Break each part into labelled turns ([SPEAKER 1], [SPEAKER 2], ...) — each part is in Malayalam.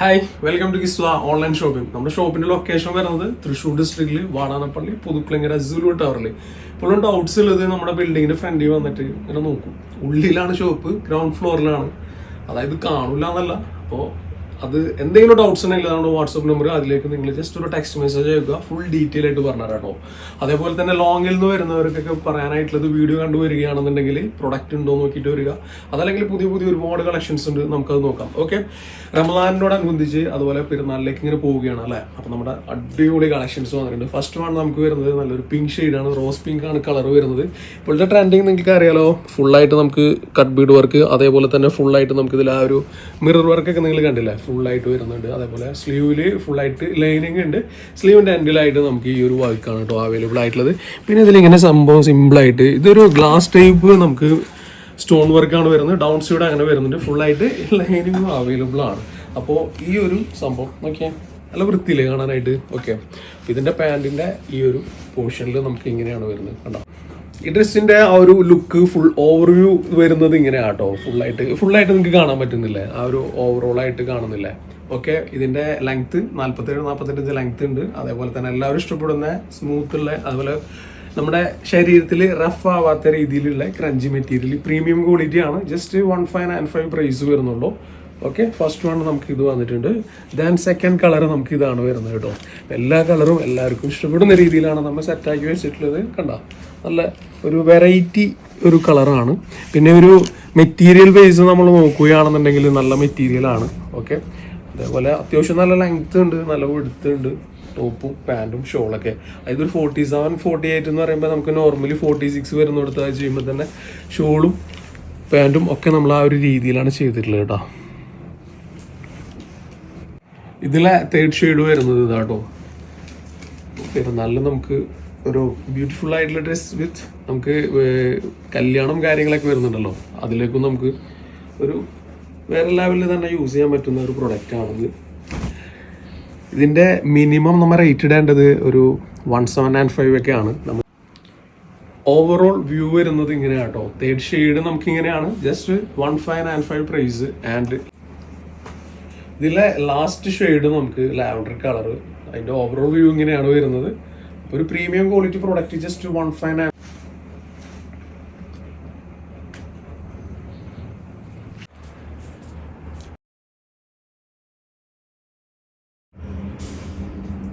[SPEAKER 1] Hi welcome to Kiswa online shopping നമ്മുടെ ഷോപ്പിന്റെ ലൊക്കേഷൻ വരുന്നത് തൃശ്ശൂർ ഡിസ്ട്രിക്റ്റിൽ വാടാനപ്പള്ളി പുതുക്കുളങ്ങര സുലു ടവറിൽ ഇപ്പോൾ ഡൗട്ട്സ് ഉള്ളത് നമ്മുടെ ബിൽഡിങ്ങിന്റെ ഫ്രണ്ടിൽ വന്നിട്ട് ഇങ്ങനെ നോക്കും. ഉള്ളിലാണ് ഷോപ്പ് ഗ്രൗണ്ട് ഫ്ലോറിലാണ് അതായത് കാണില്ല എന്നല്ല. അപ്പോൾ അത് എന്തെങ്കിലും ഡൗട്ട്സ് ഉണ്ടെങ്കിൽ അതാണ് വാട്സപ്പ് നമ്പർ അതിലേക്ക് നിങ്ങൾ ജസ്റ്റ് ഒരു ടെക്സ്റ്റ് മെസ്സേജ് അയക്കുക. ഫുൾ ഡീറ്റെയിൽ ആയിട്ട് പറഞ്ഞു കേട്ടോ അതേപോലെ തന്നെ ലോങ്ങിൽ നിന്ന് വരുന്നവർക്കൊക്കെ പറയാനായിട്ടുള്ളത് വീഡിയോ കണ്ടു വരികയാണെന്നുണ്ടെങ്കിൽ പ്രൊഡക്റ്റ് ഉണ്ടോ നോക്കിയിട്ട് വരിക. അതല്ലെങ്കിൽ പുതിയ പുതിയ ഒരുപാട് കളക്ഷൻസ് ഉണ്ട് നമുക്കത് നോക്കാം. ഓക്കെ റമദാനോടനുബന്ധിച്ച് അതുപോലെ പെരുന്നാളിലേക്ക് ഇങ്ങനെ പോവുകയാണ് അല്ലേ? അപ്പം നമ്മുടെ അടിപൊളി കളക്ഷൻസ് വന്നിട്ടുണ്ട്. ഫസ്റ്റ് വൺ നമുക്ക് വരുന്നത് നല്ലൊരു പിങ്ക് ഷെയ്ഡാണ് റോസ് പിങ്ക് ആണ് കളർ വരുന്നത്. ഇപ്പോഴത്തെ ട്രെൻഡിങ് നിങ്ങൾക്ക് അറിയാലോ. ഫുള്ളായിട്ട് നമുക്ക് കട്ട് ബീഡ് വർക്ക് അതേപോലെ തന്നെ ഫുള്ളായിട്ട് നമുക്കിതിൽ ആ ഒരു മിറർ വർക്കൊക്കെ നിങ്ങൾ കണ്ടില്ലേ? ഫുള്ളായിട്ട് വരുന്നുണ്ട്. അതേപോലെ സ്ലീവിൽ ഫുള്ളായിട്ട് ലൈനിങ് ഉണ്ട്. സ്ലീവിന്റെ എൻഡിലായിട്ട് നമുക്ക് ഈ ഒരു വർക്കാണ് കേട്ടോ അവൈലബിൾ ആയിട്ടുള്ളത്. പിന്നെ ഇതിലിങ്ങനെ സംഭവം സിമ്പിളായിട്ട് ഇതൊരു ഗ്ലാസ് ടൈപ്പ് നമുക്ക് സ്റ്റോൺ വർക്കാണ് വരുന്നത്. ഡൗൺ സൈഡ് അങ്ങനെ വരുന്നുണ്ട്. ഫുള്ളായിട്ട് ലൈനിങ്ങും അവൈലബിൾ ആണ്. അപ്പോൾ ഈ ഒരു സംഭവം നോക്കിയാൽ നല്ല വൃത്തിയില്ലേ കാണാനായിട്ട്? ഓക്കെ ഇതിന്റെ പാന്റിന്റെ ഈ ഒരു പോർഷനിൽ നമുക്ക് ഇങ്ങനെയാണ് വരുന്നത്. കണ്ടോ? ഈ ആ ഒരു ലുക്ക് ഫുൾ ഓവർവ്യൂ വരുന്നത് ഇങ്ങനെയാണ് കേട്ടോ ഫുള്ളായിട്ട് ഫുള്ളായിട്ട് നിങ്ങൾക്ക് കാണാൻ പറ്റുന്നില്ലേ? ആ ഒരു ഓവറോൾ ആയിട്ട് കാണുന്നില്ലേ? ഓക്കെ ഇതിന്റെ ലെങ്ത്ത് നാൽപ്പത്തേഴ് നാൽപ്പത്തെട്ട് ലെങ്ത് ഉണ്ട്. അതേപോലെ തന്നെ എല്ലാവരും ഇഷ്ടപ്പെടുന്ന സ്മൂത്ത് ഉള്ള അതുപോലെ നമ്മുടെ ശരീരത്തിൽ റഫ് ആവാത്ത രീതിയിലുള്ള ക്രഞ്ചി മെറ്റീരിയൽ പ്രീമിയം ക്വാളിറ്റി ആണ്. Just one five nine five price വരുന്നുള്ളൂ. ഓക്കെ ഫസ്റ്റ് വൺ നമുക്ക് ഇത് വന്നിട്ടുണ്ട്. ദെൻ സെക്കൻഡ് കളർ നമുക്ക് ഇതാണ് വരുന്നത് കേട്ടോ. എല്ലാ കളറും എല്ലാവർക്കും ഇഷ്ടപ്പെടുന്ന രീതിയിലാണ് നമ്മൾ സെറ്റാക്കി വെച്ചിട്ടുള്ളത്. കണ്ട? നല്ല ഒരു വെറൈറ്റി ഒരു കളറാണ് പിന്നെ ഒരു മെറ്റീരിയൽ ബേസ് നമ്മൾ നോക്കുകയാണെന്നുണ്ടെങ്കിൽ നല്ല മെറ്റീരിയലാണ് ഓക്കെ അതേപോലെ അത്യാവശ്യം നല്ല ലെങ്ത് ഉണ്ട് നല്ല വെടുത്ത് ഉണ്ട്. ടോപ്പും പാന്റും ഷോളൊക്കെ അതായത് ഒരു ഫോർട്ടി സെവൻ ഫോർട്ടി എയ്റ്റ് എന്ന് പറയുമ്പോൾ നമുക്ക് നോർമലി ഫോർട്ടി സിക്സ് വരുന്നിടത്ത് അത് ചെയ്യുമ്പോൾ തന്നെ ഷോളും പാന്റും ഒക്കെ നമ്മൾ ആ ഒരു രീതിയിലാണ് ചെയ്തിട്ടുള്ളത് കേട്ടോ. ഇതിലെ തേർഡ് ഷെയ്ഡ് വരുന്നത് ഇതാട്ടോ. നല്ല നമുക്ക് ഒരു ബ്യൂട്ടിഫുൾ ആയിട്ടുള്ള ഡ്രസ് വിത്ത് നമുക്ക് കല്യാണം കാര്യങ്ങളൊക്കെ വരുന്നുണ്ടല്ലോ. അതിലേക്കും നമുക്ക് ഒരു വേറെ ലെവലിൽ തന്നെ യൂസ് ചെയ്യാൻ പറ്റുന്ന ഒരു പ്രൊഡക്റ്റ് ആണത്. ഇതിന്റെ മിനിമം നമ്മൾ റേറ്റ് ഇടേണ്ടത് ഒരു വൺ സെവൻ ആൻഡ് ഫൈവ് ഒക്കെ ആണ്. നമ്മൾ ഓവറോൾ വ്യൂ വരുന്നത് ഇങ്ങനെയാണ് കേട്ടോ തേർഡ് ഷെയ്ഡ് നമുക്ക് ഇങ്ങനെയാണ്. Just one five and five price and ഇതിലെ ലാസ്റ്റ് ഷെയ്ഡ് നമുക്ക് ലാവൻഡർ കളർ അതിന്റെ ഓവറോൾ വ്യൂ ഇങ്ങനെയാണ് വരുന്നത്. ഒരു premium quality product just one and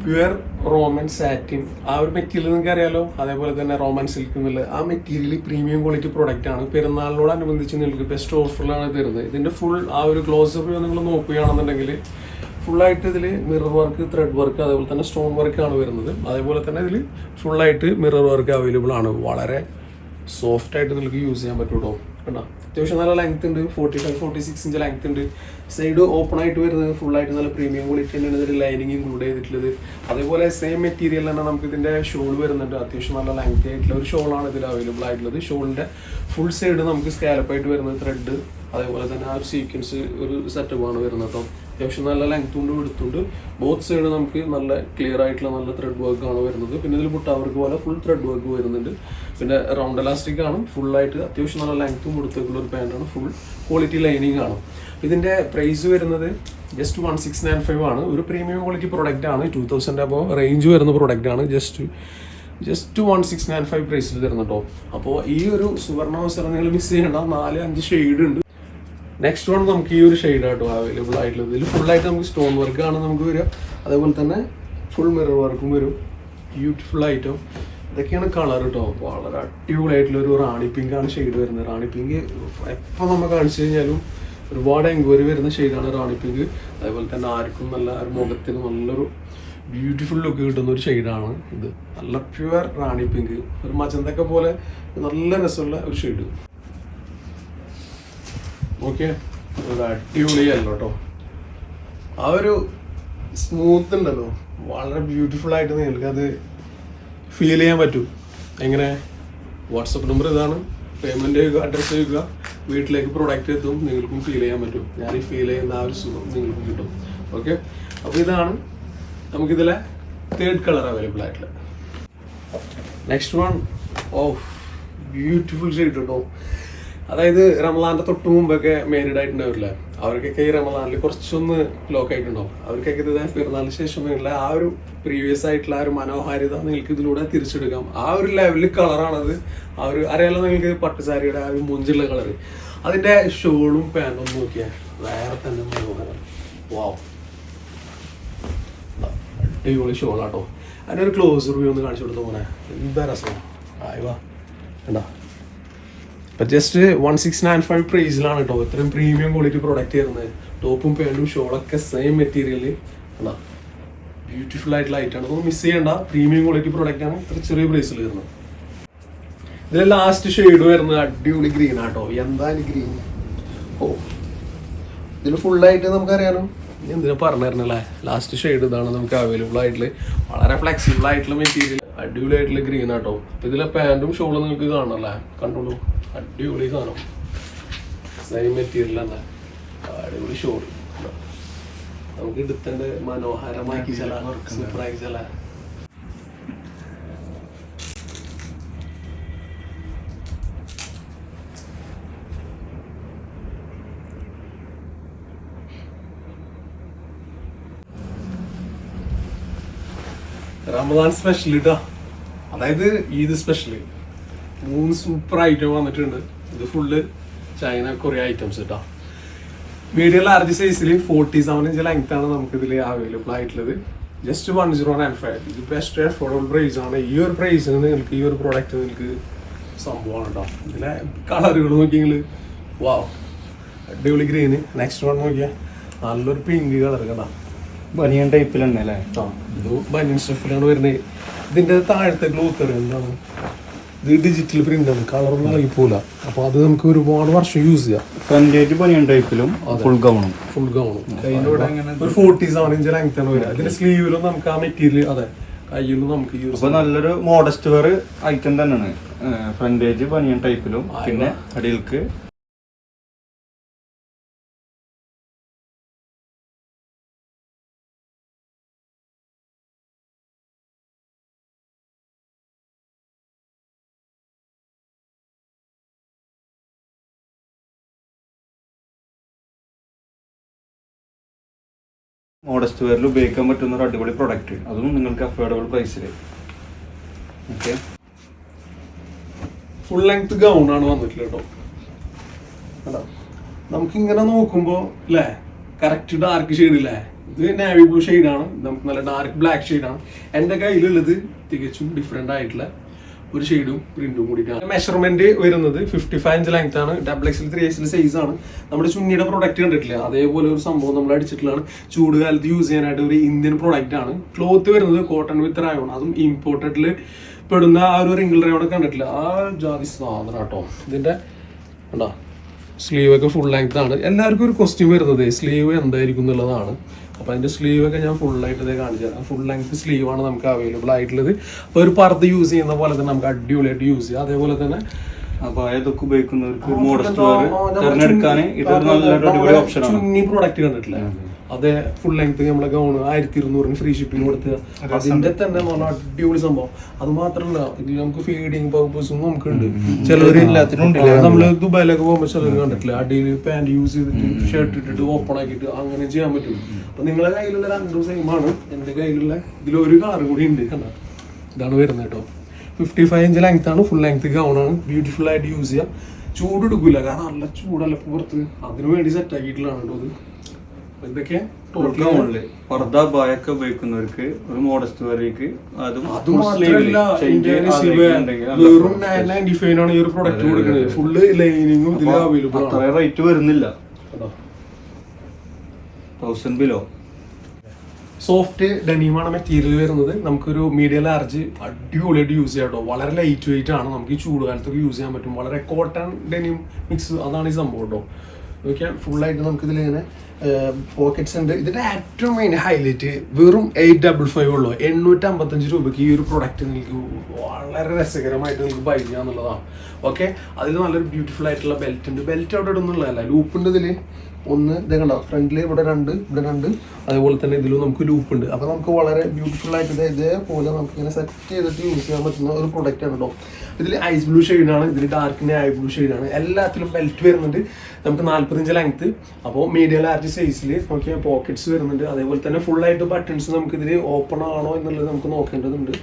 [SPEAKER 1] pure roman satin ആ ഒരു മെറ്റീരിയൽ നിങ്ങൾക്ക് അറിയാലോ അതേപോലെ തന്നെ റോമൻ സിൽക്ക് എന്നുള്ള ആ മെറ്റീരിയൽ പ്രീമിയം ക്വാളിറ്റി പ്രോഡക്റ്റ് ആണ്. പെരുന്നാളിനോടനുബന്ധിച്ച് നിങ്ങൾക്ക് ബെസ്റ്റ് ഓഫറിലാണ് തരുന്നത്. ഇതിന്റെ ഫുൾ ആ ഒരു ക്ലോസ് നിങ്ങൾ നോക്കുകയാണെന്നുണ്ടെങ്കിൽ ഫുള്ളായിട്ട് ഇതിൽ മിറർ വർക്ക് ത്രെഡ് വർക്ക് അതേപോലെ തന്നെ സ്റ്റോൺ വർക്കാണ് വരുന്നത്. അതേപോലെ തന്നെ ഇതിൽ ഫുള്ളായിട്ട് മിറർ വർക്ക് അവൈലബിൾ ആണ്. വളരെ സോഫ്റ്റ് ആയിട്ട് നിങ്ങൾക്ക് യൂസ് ചെയ്യാൻ പറ്റുള്ളൂ കേട്ടോ അത്യാവശ്യം നല്ല ലെങ്ത് ഉണ്ട്. Forty five forty six inch length ഉണ്ട്. സൈഡ് ഓപ്പൺ ആയിട്ട് വരുന്നത് ഫുൾ ആയിട്ട് നല്ല പ്രീമിയം ക്വാളിറ്റി തന്നെയാണ് ഇതിൽ ലൈനിങ് ഇൻക്ലൂഡ് ചെയ്തിട്ടുള്ളത്. അതേപോലെ സെയിം മെറ്റീരിയൽ തന്നെ നമുക്ക് ഇതിന്റെ ഷോൾ വരുന്നുണ്ട്. അത്യാവശ്യം നല്ല ലെങ്ത് ആയിട്ടുള്ള ഒരു ഷോളാണ് ഇതിൽ അവൈലബിൾ ആയിട്ടുള്ളത്. ഷോളിന്റെ ഫുൾ സൈഡ് നമുക്ക് സ്കാലപ്പായിട്ട് വരുന്നത് ത്രെഡ് അതേപോലെ തന്നെ ആ ഒരു സീക്വൻസ് ഒരു സെറ്റപ്പ് ആണ് വരുന്നത് കേട്ടോ അത്യാവശ്യം നല്ല ലെങ്ത് കൊണ്ട് എടുത്തുണ്ട് ബോത്ത് സൈഡ് നമുക്ക് നല്ല ക്ലിയർ ആയിട്ടുള്ള നല്ല ത്രെഡ് വർക്ക് ആണ് വരുന്നത്. പിന്നെ ഇതിൽ പുട്ടാവർക്ക് പോലെ ഫുൾ ത്രെഡ് വർക്ക് വരുന്നുണ്ട്. പിന്നെ റൗണ്ട് ഇലാസ്റ്റിക് ആണ്. ഫുൾ ആയിട്ട് അത്യാവശ്യം നല്ല ലെങ്ത്തും കൊടുത്തേക്കുള്ള ഒരു പാന്റാണ് ഫുൾ ക്വാളിറ്റി ലൈനിങ് ആണ്. ഇതിന്റെ പ്രൈസ് വരുന്നത് just one six nine five ആണ്. ഒരു പ്രീമിയം ക്വാളിറ്റി പ്രൊഡക്റ്റ് ആണ്. ടു തൗസൻഡ് അപ്പോൾ റേഞ്ച് വരുന്ന പ്രൊഡക്റ്റ് ആണ്. Just just one six nine five പ്രൈസിൽ തരുന്നുണ്ടോ അപ്പോൾ ഈ ഒരു സുവർണാവസരം നിങ്ങൾ മിസ് ചെയ്യേണ്ട. നാല് അഞ്ച് ഷെയ്ഡ് ഉണ്ട്. നെക്സ്റ്റ് വൺ നമുക്ക് ഈ ഒരു ഷെയ്ഡ് ആട്ടോ അവൈലബിൾ ആയിട്ടുള്ളത്. ഇതിൽ ഫുൾ ആയിട്ട് നമുക്ക് സ്റ്റോൺ വർക്ക് ആണ് നമുക്ക് വരിക. അതേപോലെ തന്നെ ഫുൾ മിറർ വർക്കും വരും. ബ്യൂട്ടിഫുൾ ആയിട്ടും ഇതൊക്കെയാണ് കളർ കേട്ടോ വളരെ അടിപൊളിയായിട്ടുള്ള ഒരു റാണി പിങ്ക് ആണ് ഷെയ്ഡ് വരുന്നത്. റാണി പിങ്ക് എപ്പോൾ നമ്മൾ കാണിച്ചു കഴിഞ്ഞാലും ഒരുപാട് എൻക്വയറി വരുന്ന ഷെയ്ഡാണ് റാണി പിങ്ക് അതേപോലെ തന്നെ ആർക്കും നല്ല ഒരു മുഖത്തിന് നല്ലൊരു ബ്യൂട്ടിഫുൾ ലുക്ക് കിട്ടുന്ന ഒരു ഷെയ്ഡാണ് ഇത്. നല്ല പ്യുവർ റാണി പിങ്ക് ഒരു മജന്തൊക്കെ പോലെ നല്ല രസമുള്ള ഒരു ഷെയ്ഡ് ഓക്കെ അടിപൊളിയല്ലോ കേട്ടോ ആ ഒരു സ്മൂത്ത് ഉണ്ടല്ലോ. വളരെ ബ്യൂട്ടിഫുൾ ആയിട്ട് നിങ്ങൾക്ക് അത് ഫീൽ ചെയ്യാൻ പറ്റും. എങ്ങനെ? വാട്സപ്പ് നമ്പർ ഇതാണ്. പേയ്മെന്റ് ചെയ്യുക അഡ്രസ്സ് ചെയ്യുക വീട്ടിലേക്ക് പ്രൊഡക്റ്റ് എത്തും നിങ്ങൾക്കും ഫീൽ ചെയ്യാൻ പറ്റും. ഞാൻ ഈ ഫീൽ ചെയ്യുന്ന ആ ഒരു സുഖം നിങ്ങൾക്ക് കിട്ടും. ഓക്കെ അപ്പോൾ ഇതാണ് നമുക്കിതിലെ തേർഡ് കളർ അവൈലബിൾ ആയിട്ടുള്ളത്. Next one of beautiful shade കേട്ടോ അതായത് റമലാന്റെ തൊട്ട് മുമ്പൊക്കെ മേരീഡ് ആയിട്ടുണ്ടാവില്ല? അവർക്കൊക്കെ ഈ റമലാനിൽ കുറച്ചൊന്ന് ലോക്ക് ആയിട്ടുണ്ടാവും. അവർക്കൊക്കെ ഇത് പെരുന്നാളിന് ശേഷമുള്ള ആ ഒരു പ്രീവിയസ് ആയിട്ടുള്ള ആ ഒരു മനോഹാരിത നിങ്ങൾക്ക് ഇതിലൂടെ തിരിച്ചെടുക്കാം. ആ ഒരു ലെവലിൽ കളറാണത് ആ ഒരു അറിയാലോ നിങ്ങൾക്ക് പട്ടുസാരിയുടെ ആ ഒരു മുഞ്ചുള്ള കളറ് അതിന്റെ ഷോളും പാന്റും നോക്കിയാൽ വേറെ തന്നെ മനോഹരം. വാവ് അടിപൊളി ഷോളാട്ടോ. അതിനൊരു ക്ലോസ് റിവ്യൂ ഒന്ന് കാണിച്ചു കൊടുത്തു മോനെ. എന്താ രസം? ആയി കണ്ടാ? ഇപ്പം just one six nine five പ്രൈസിലാണ് കേട്ടോ ഇത്രയും പ്രീമിയം ക്വാളിറ്റി പ്രോഡക്റ്റ് വരുന്നത് ടോപ്പും പാന്റും ഷോളൊക്കെ സെയിം മെറ്റീരിയൽ ആണ് ബ്യൂട്ടിഫുൾ ആയിട്ടുള്ള ഐറ്റാണ് ആണ്. മിസ് ചെയ്യണ്ട. പ്രീമിയം ക്വാളിറ്റി പ്രൊഡക്റ്റ് ആണ്. ഇത്ര ചെറിയ പ്രൈസിൽ വരുന്നത് ഇതിൽ ലാസ്റ്റ് ഷെയ്ഡ് വരുന്നത് അടിപൊളി ഗ്രീൻ ആട്ടോ എന്താ ഗ്രീൻ ഓ. ഇതിൽ ഫുള്ളായിട്ട് നമുക്കറിയാലോ. ഇനി എന്തിനാ പറഞ്ഞിരുന്നല്ലേ? ലാസ്റ്റ് ഷെയ്ഡ് ഇതാണ് നമുക്ക് അവൈലബിൾ ആയിട്ടുള്ള. വളരെ ഫ്ലെക്സിബിൾ ആയിട്ടുള്ള മെറ്റീരിയൽ അടിപൊളി ആയിട്ടുള്ള ഗ്രീൻ ആട്ടോ ഇതിലെ പാന്റും ഷോളും നിങ്ങൾക്ക് കാണണല്ലേ കണ്ടോളൂ. അടിപൊളി സാധനം. സെയിം മെറ്റീരിയൽ തന്നെ. അടിപൊളി ഷോൾ നമുക്ക് എടുത്തേണ്ട മനോഹരമാക്കി ചില സൂപ്പറാക്കി ചില റമദാൻ സ്പെഷ്യൽ ഇട്ടാ അതായത് ഈദ് സ്പെഷ്യൽ മൂന്ന് സൂപ്പർ ഐറ്റം വന്നിട്ടുണ്ട്. ഇത് ഫുള്ള് ചൈന കൊറിയ ഐറ്റംസ് കേട്ടോ മീഡിയം ലാർജ് സൈസിൽ ഫോർട്ടി സെവൻ ഇഞ്ച് ലെങ്ത് ആണ് നമുക്ക് ഇതിൽ അവൈലബിൾ ആയിട്ടുള്ളത്. Just one zero nine five ഇത് ബെസ്റ്റ് അഫോർഡബിൾ പ്രൈസ് ആണ്. ഈ ഒരു പ്രൈസിന് നിങ്ങൾക്ക് ഈ ഒരു പ്രോഡക്റ്റ് നിങ്ങൾക്ക് സംഭവമാണ് കേട്ടോ ഇതിലെ കളറുകൾ നോക്കിയെങ്കിൽ വാ അടിപൊളി ഗ്രീന് നെക്സ്റ്റ് വൺ നോക്കിയാൽ നല്ലൊരു പിങ്ക് കളർ കേട്ടോ
[SPEAKER 2] ബനിയൻ ടൈപ്പിൽ തന്നെ അല്ലേ
[SPEAKER 1] ആ, ഇത് ബനിയൻ സ്റ്റഫിലാണ് വരുന്നത്. ഇതിന്റെ താഴത്തെ ഗ്ലോത്തർ എന്താണ്? ഇത് ഡിജിറ്റൽ പ്രിന്റ് ആണ്. കളറൊന്നും ഇറങ്ങിപ്പോല അപ്പൊ അത് നമുക്ക് ഒരുപാട് വർഷം യൂസ് ചെയ്യാം.
[SPEAKER 2] ഫ്രണ്ടേജ് ബനിയൻ ടൈപ്പിലും ഫുൾ ഗൗണും
[SPEAKER 1] ഫുൾ ഗൗണും ഒരു ഫോർട്ടി സെവൻ ഇഞ്ച് ലെങ്ത് ആണ് വരിക. ഇതിന്റെ സ്ലീവിലും നമുക്ക് ആ മെറ്റീരിയൽ അതെ കയ്യിലും നമുക്ക് യൂസ്
[SPEAKER 2] അപ്പൊ നല്ലൊരു മോഡസ്റ്റ് വെയർ ഐറ്റം തന്നെയാണ്. ഫ്രണ്ടേജ് ബനിയൻ ടൈപ്പിലും പിന്നെ അടിയിൽക്ക് മോഡസ്റ്റ് വെയറിൽ ഉപയോഗിക്കാൻ പറ്റുന്ന ഒരു അടിപൊളി പ്രൊഡക്റ്റ് അതും നിങ്ങൾക്ക് അഫോർഡബിൾ പ്രൈസിൽ ഓക്കെ
[SPEAKER 1] ഫുൾ ലെങ്ത് ഗൗൺ ആണ് വന്നിട്ടുള്ളത് കേട്ടോ? നമുക്ക് ഇങ്ങനെ നോക്കുമ്പോ അല്ലേ കറക്റ്റ് ഡാർക്ക് ഷെയ്ഡ് ഇല്ലേ ഇത് നാവി ബ്ലൂ ആണ്. നമുക്ക് നല്ല ഡാർക്ക് ബ്ലാക്ക് ഷെയ്ഡാണ് എന്റെ കയ്യിലുള്ളത് തികച്ചും ഡിഫറെന്റ് ആയിട്ടുള്ള ഒരു ഷെയ്ഡും പ്രിന്റും കൂടിയിട്ടാണ്. മെഷർമെന്റ് വരുന്നത് ഫിഫ്റ്റി ഫൈവ് ഇഞ്ച് ലെങ്ത് ആണ്. ഡബിൾ എക്സിൽ ത്രീ എക്സിൽ സൈസ് ആണ്. നമ്മുടെ ചുന്നിയുടെ പ്രൊഡക്റ്റ് കണ്ടിട്ടില്ല? അതേപോലെ ഒരു സംഭവം നമ്മൾ അടിച്ചിട്ടുള്ളതാണ്. ചൂടുകാലത്ത് യൂസ് ചെയ്യാനായിട്ട് ഒരു ഇന്ത്യൻ പ്രൊഡക്റ്റ് ആണ്. ക്ലോത്ത് വരുന്നത് കോട്ടൺ വിത്ത് റയോൺ അതും ഇമ്പോർട്ടഡിൽ പെടുന്ന ആ ഒരു റിംഗിൾ റയോൺ കണ്ടിട്ടില്ല? ആ ജാതി സാധനം കേട്ടോ ഇതിന്റെ കണ്ടോ? സ്ലീവ് ഒക്കെ ഫുൾ ലെങ്ത് ആണ്. എല്ലാവർക്കും ഒരു ക്വസ്റ്റ്യൻ വരുന്നത്. സ്ലീവ് എന്തായിരിക്കും എന്നുള്ളതാണ്. അപ്പൊ അതിന്റെ സ്ലീവ് ഒക്കെ ഞാൻ ഫുൾ ആയിട്ട് ഇതേ കാണിച്ചു തരാം. ഫുൾ ലെങ്ത് സ്ലീവ് ആണ് നമുക്ക് അവൈലബിൾ ആയിട്ടുള്ളത്. അപ്പൊ ഒരു പർദ്ദ യൂസ് ചെയ്യുന്ന പോലെ തന്നെ നമുക്ക് അടിപൊളിയായിട്ട് യൂസ് ചെയ്യാം. അതേപോലെ തന്നെ
[SPEAKER 2] അതൊക്കെ ഉപയോഗിക്കുന്നവർക്ക് മോഡസ്റ്റ് തിരഞ്ഞെടുക്കാൻ ഇതൊരു അടിപൊളി
[SPEAKER 1] ചുന്നി പ്രോഡക്റ്റ് കണ്ടിട്ടില്ല? അതെ ഫുൾ ലെങ്ത് നമ്മളെ ഗൗണ് ആയിരത്തി ഇരുന്നൂറിന് ഫ്രീ ഷിപ്പിംഗ് കൊടുത്ത് അതിന്റെ തന്നെ നല്ല അടിപൊളി സംഭവം. അത് മാത്രമല്ല ഇതിൽ നമുക്ക് ഫീഡിങ് പർപ്പസും നമുക്ക് ഉണ്ട്. ചിലവര് നമ്മൾ ദുബായിലൊക്കെ പോകുമ്പോൾ ചിലർ കണ്ടിട്ടില്ല. അടിയിൽ പാന്റ് യൂസ് ചെയ്തിട്ട് ഷർട്ട് ഇട്ടിട്ട് ഓപ്പൺ ആക്കിയിട്ട് അങ്ങനെ ചെയ്യാൻ പറ്റും അപ്പൊ നിങ്ങളുടെ കയ്യിലുള്ള രണ്ടും സെയിം ആണ്. എന്റെ കയ്യിലുള്ള ഇതിൽ ഒരു കളർ കൂടി ഉണ്ട് കണ്ട? ഇതാണ് വരുന്നത് കേട്ടോ. ഫിഫ്റ്റി ഫൈവ് ഇഞ്ച് ലെങ്ത് ആണ്. ഫുൾ ലെങ്ത് ഗൗൺ ആണ്. ബ്യൂട്ടിഫുൾ ആയിട്ട് യൂസ് ചെയ്യാം. ചൂട് എടുക്കില്ല കാരണം നല്ല ചൂടല്ല പുറത്ത്. അതിനു വേണ്ടി സെറ്റ് ആക്കിയിട്ടുള്ളതാണ് കേട്ടോ അപ്പൊ ഇതൊക്കെ
[SPEAKER 2] പർദ്ദ ബായൊക്കെ ഉപയോഗിക്കുന്നവർക്ക് ഒരു മോഡസ്റ്റ് വരേക്ക് അതും
[SPEAKER 1] വെറും നയൻ നയന്റി ഫൈവ് ആണ് ഈ ഒരു പ്രൊഡക്റ്റ് കൊടുക്കുന്നത് ഫുള്ള് ലൈനിങ്ങും ഇതിൽ അവൈലബിൾ
[SPEAKER 2] അത്ര റേറ്റ് വരുന്നില്ല. തൗസൻഡ് ബിലോ
[SPEAKER 1] സോഫ്റ്റ് ഡെനീമാണ് മെറ്റീരിയൽ വരുന്നത്. നമുക്കൊരു മീഡിയം ലാർജ് അടിപൊളിയായിട്ട് യൂസ് ചെയ്യാം കേട്ടോ. വളരെ ലൈറ്റ് വെയിറ്റ് ആണ്. നമുക്ക് ഈ ചൂടുകാലത്തൊക്കെ യൂസ് ചെയ്യാൻ പറ്റും. വളരെ കോട്ടൺ ഡെനിം മിക്സ് അതാണ് ഈ സംഭവം കേട്ടോ. നോക്കിയാൽ ഫുള്ളായിട്ട് നമുക്ക് ഇതിൽ ഇങ്ങനെ പോക്കറ്റ്സ് ഉണ്ട്. ഇതിന്റെ ഏറ്റവും മെയിൻ ഹൈലൈറ്റ് വെറും എയ്റ്റ് ഡബിൾ ഫൈവ് ഉള്ളൂ. എണ്ണൂറ്റി അമ്പത്തഞ്ച് രൂപയ്ക്ക് ഈ ഒരു പ്രൊഡക്റ്റ് നിങ്ങൾക്ക് വളരെ രസകരമായിട്ട് നിങ്ങൾക്ക് ബൈ ചെയ്യാന്നുള്ളതാണ്. ഓക്കെ അതിൽ നല്ലൊരു ബ്യൂട്ടിഫുൾ ആയിട്ടുള്ള ബെൽറ്റ് ഉണ്ട്. ബെൽറ്റ് അവിടെ ഇടുന്നുള്ളതല്ല ലൂപ്പ് ഉണ്ട് ഇതിൽ ഒന്ന് ഇത് കണ്ടോ? ഫ്രണ്ടിൽ ഇവിടെ രണ്ട് ഇവിടെ രണ്ട്. അതേപോലെ തന്നെ ഇതിലും നമുക്ക് ലൂപ്പ് ഉണ്ട്. അപ്പോൾ നമുക്ക് വളരെ ബ്യൂട്ടിഫുൾ ആയിട്ട് ഇത് ഇതേപോലെ നമുക്ക് ഇങ്ങനെ സെറ്റ് ചെയ്തിട്ട് യൂസ് ചെയ്യാൻ പറ്റുന്ന ഒരു പ്രൊഡക്റ്റ് ആണ് കേട്ടോ ഇതിൽ ഐസ് ബ്ലൂ ആണ് ഇതിൽ ഡാർക്കിന്റെ ഐ ബ്ലൂ ആണ്. എല്ലാത്തിലും ബെൽറ്റ് വരുന്നുണ്ട്. നമുക്ക് നാല്പത്തഞ്ച് ലെങ്ത് അപ്പോൾ മീഡിയം ലാർജ് സൈസിൽ നോക്കിയാൽ പോക്കറ്റ്സ് വരുന്നുണ്ട്. അതേപോലെ തന്നെ ഫുൾ ആയിട്ട് ബട്ടൺസ് നമുക്ക് ഇതിൽ ഓപ്പൺ ആണോ എന്നുള്ളത് നമുക്ക് നോക്കേണ്ടതുണ്ട്.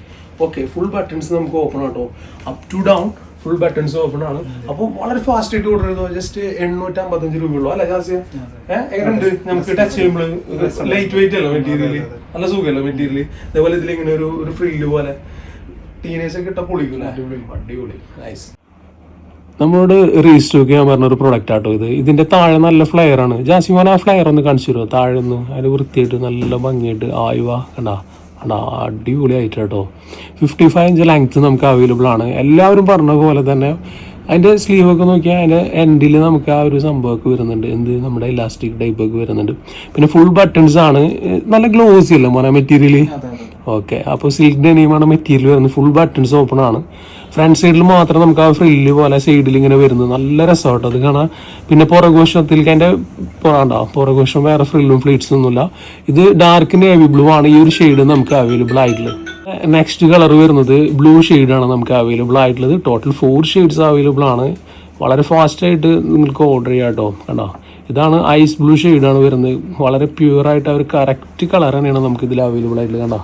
[SPEAKER 1] ഓക്കെ ഫുൾ ബട്ടൺസ് നമുക്ക് ഓപ്പൺ ആട്ടോ up to down full buttons open ആണ്. അപ്പോൾ വളരെ ഫാസ്റ്റ് ആയിട്ട് ഓർഡർ ചെയ്തോ. ജസ്റ്റ് എണ്ണൂറ്റി അമ്പത്തഞ്ച് രൂപയുള്ളൂ അല്ല ജാസിയ ഏഹ്? എങ്ങനെയുണ്ട്? നമുക്ക് ടച്ച് ചെയ്യുമ്പോൾ ലൈറ്റ് വെയിറ്റ് അല്ല മെറ്റീരിയൽ നല്ല സുഖമല്ല മെറ്റീരിയൽ അതേപോലെ ഇതിൽ ഇങ്ങനെ ഒരു ഒരു ഫ്രില്ല് പോലെ ടീനേജ് ഒക്കെ ഇട്ട പൊളിക്കൂല അടിപൊളി നൈസ് നമ്മളോട് റീസ്റ്റോക്ക് ഞാൻ പറഞ്ഞൊരു പ്രൊഡക്റ്റ് ആട്ടോ ഇത്. ഇതിന്റെ താഴെ നല്ല ഫ്ലെയർ ആണ്. ജാസിമോൻ ആ ഫ്ലെയർ ഒന്ന് കാണിച്ചു തരുമോ? താഴെ ഒന്ന്. അതിന് വൃത്തിയായിട്ട് നല്ല ഭംഗിയായിട്ട് ആയുവാ കണ്ടാ. അടിപൊളിയായിട്ട് കേട്ടോ ഫിഫ്റ്റി ഫൈവ് ഇഞ്ച് ലെങ്ത്ത് നമുക്ക് അവൈലബിൾ ആണ്. എല്ലാവരും പറഞ്ഞ പോലെ തന്നെ അതിന്റെ സ്ലീവൊക്കെ നോക്കിയാൽ അതിന്റെ എൻഡിൽ നമുക്ക് ആ ഒരു സംഭവമൊക്കെ വരുന്നുണ്ട്. എന്ത്? നമ്മുടെ ഇലാസ്റ്റിക് ടൈപ്പ് ഒക്കെ വരുന്നുണ്ട്. പിന്നെ ഫുൾ ബട്ടൺസ് ആണ്. നല്ല ഗ്ലോസി അല്ലേ മോനെ മെറ്റീരിയൽ ഓക്കെ അപ്പോൾ സിൽക്ക് ഡെനിയുമാണ് മെറ്റീരിയൽ വരുന്നത്. ഫുൾ ബട്ടൺസ് ഓപ്പൺ ആണ്. ഫ്രണ്ട് സൈഡിൽ മാത്രം നമുക്ക് ആ ഫ്രില്ല് പോലെ സൈഡിൽ ഇങ്ങനെ വരുന്നത്. നല്ല രസമാട്ടോ അത് കാണാൻ. പിന്നെ പുറകുവശത്തിലേക്ക് അതിന്റെ പുറണ്ടാ പുറകുവശം വേറെ ഫ്രില്ലും ഫ്ലീറ്റ്സും ഒന്നുമില്ല ഇത് ഡാർക്ക് നേവി ബ്ലൂ ആണ്. ഈ ഒരു ഷെയ്ഡ് നമുക്ക് അവൈലബിൾ ആയിട്ടുള്ളത്. നെക്സ്റ്റ് കളർ വരുന്നത് ബ്ലൂ ആണ് നമുക്ക് അവൈലബിൾ ആയിട്ടുള്ളത്. ടോട്ടൽ ഫോർ ഷെയ്ഡ്സ് അവൈലബിൾ ആണ്. വളരെ ഫാസ്റ്റായിട്ട് നിങ്ങൾക്ക് ഓർഡർ ചെയ്യാം കേട്ടോ കണ്ടോ? ഇതാണ് ഐസ് ബ്ലൂ ആണ് വരുന്നത്. വളരെ പ്യുവറായിട്ട് ആ ഒരു കറക്റ്റ് കളർ തന്നെയാണ് നമുക്ക് ഇതിൽ അവൈലബിൾ ആയിട്ടുള്ളത്. കണ്ടോ?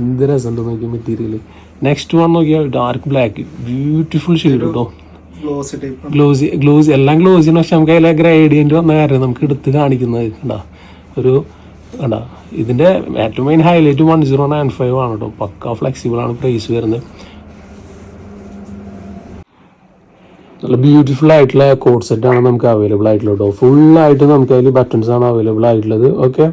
[SPEAKER 1] എന്ത് രസമുണ്ട് നോക്കി മെറ്റീരിയൽ നെക്സ്റ്റ് വൺ നോക്കിയാൽ ഡാർക്ക് ബ്ലാക്ക് ബ്യൂട്ടിഫുൾ ഷെയ്ഡ് കേട്ടോ
[SPEAKER 3] ഗ്ലോസ്
[SPEAKER 1] ഗ്ലോസി എല്ലാം ഗ്ലോസിന് പക്ഷെ നമുക്ക് അതിലെ ഗ്രേഡിയന്റ് വന്ന കാര്യം നമുക്ക് എടുത്ത് കാണിക്കുന്നത് കണ്ടാ. ഒരു കണ്ടാ. ഇതിന്റെ ഏറ്റവും main highlight one zero nine five ആണ് കേട്ടോ പക്ക ഫ്ലെക്സിബിൾ ആണ് പ്രൈസ് വരുന്നത്. നല്ല ബ്യൂട്ടിഫുൾ ആയിട്ടുള്ള കോഡ് ആണ് നമുക്ക് അവൈലബിൾ ആയിട്ടുള്ളത് കേട്ടോ ഫുൾ ആയിട്ട് നമുക്ക് അതിൽ ബട്ടൺസ് ആണ് അവൈലബിൾ ആയിട്ടുള്ളത്. ഓക്കെ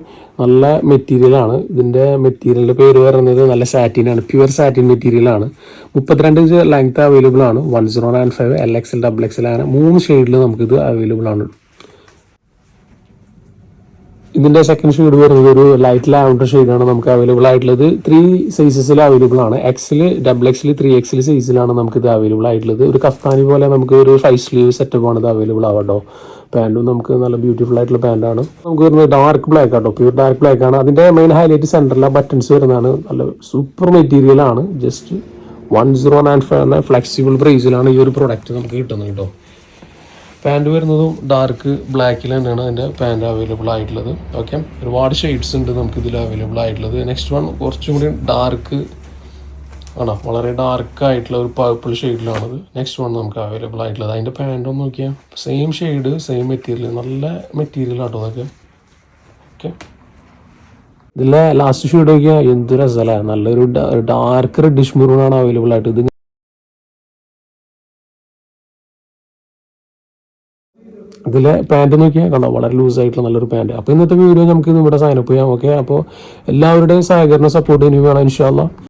[SPEAKER 1] നല്ല മെറ്റീരിയൽ ആണ്. ഇതിന്റെ മെറ്റീരിയലിന്റെ പേര് പറയുന്നത് നല്ല സാറ്റിൻ ആണ്. പ്യുവർ സാറ്റിൻ മെറ്റീരിയൽ ആണ്. മുപ്പത്തിരണ്ട് ഇഞ്ച് ലെങ്ത് അവൈലബിൾ ആണ്. One zero nine five L X L double X L അങ്ങനെ മൂന്ന് ഷെയ്ഡിൽ നമുക്കിത് അവൈലബിൾ ആണ് ഇതിന്റെ സെക്കൻഡ് ഷെയ്ഡ് വരുന്നത് ഒരു ലൈറ്റ് ലാവൻഡർ ഷെയ്ഡാണ് നമുക്ക് അവൈലബിൾ ആയിട്ടുള്ളത്. ത്രീ സൈസസിൽ അവൈലബിൾ ആണ്. എക്സിൽ ഡബിൾ എക്സിൽ ത്രീ എക്സിൽ സൈസിലാണ് നമുക്ക് ഇത് അവൈലബിൾ ആയിട്ടുള്ളത്. ഒരു കഫ്താനി പോലെ നമുക്ക് ഒരു ഫൈവ് സ്ലീവ് സെറ്റപ്പ് ആണ് ഇത് അവൈലബിൾ ആവട്ടോ. പാന്റും നമുക്ക് നല്ല ബ്യൂട്ടിഫുൾ ആയിട്ടുള്ള പാന്റാണ് നമുക്ക് വരുന്നത് ഡാർക്ക് ബ്ലാക്ക് ആട്ടോ. പ്യൂർ ഡാർക്ക് ബ്ലാക്ക് ആണ്. അതിന്റെ മെയിൻ ഹൈലൈറ്റ് സെന്ററിലെ ബട്ടൺസ് വരുന്നതാണ്. നല്ല സൂപ്പർ മെറ്റീരിയൽ ആണ്. Just one zero nine five എന്ന ഫ്ലെക്സിബിൾ പ്രൈസിലാണ് ഈ ഒരു പ്രോഡക്റ്റ് നമുക്ക് കിട്ടുന്നത് കേട്ടോ പാന്റ് വരുന്നതും ഡാർക്ക് ബ്ലാക്കിൽ തന്നെയാണ് അതിന്റെ പാന്റ് അവൈലബിൾ ആയിട്ടുള്ളത്. ഓക്കെ ഒരുപാട് ഷെയ്ഡ്സ് ഉണ്ട് നമുക്ക് ഇതിൽ അവൈലബിൾ ആയിട്ടുള്ളത്. നെക്സ്റ്റ് വൺ കുറച്ചും കൂടി ഡാർക്ക് ആണോ? വളരെ ഡാർക്ക് ആയിട്ടുള്ള ഒരു പർപ്പിൾ ഷെയ്ഡിലാണത് നെക്സ്റ്റ് വൺ നമുക്ക് അവൈലബിൾ ആയിട്ടുള്ളത്. അതിന്റെ പാന്റ് ഒന്ന് നോക്കിയാൽ സെയിം ഷെയ്ഡ് സെയിം മെറ്റീരിയൽ നല്ല മെറ്റീരിയൽ ആട്ടോ അതൊക്കെ. ഓക്കെ ഇതിലെ ലാസ്റ്റ് ഷെയ്ഡ് നോക്കിയാൽ എന്തൊരു രസമല്ലേ നല്ലൊരു ഡാർക്ക് റെഡിഷ് മെറൂൺ അവൈലബിൾ ആയിട്ട്. ഇത് ഇതിലെ പാന്റ് നോക്കിയാൽ കണ്ടോ? വളരെ ലൂസ് ആയിട്ടുള്ള നല്ലൊരു പാന്റ് അപ്പോൾ ഇന്നത്തെ വീഡിയോ നമുക്ക് ഇവിടെ സൈനപ്പ് ചെയ്യാം ഓക്കെ അപ്പോൾ എല്ലാവരുടെയും സഹകരണ സപ്പോർട്ട് ഇനി വേണം ഇൻഷാല്ല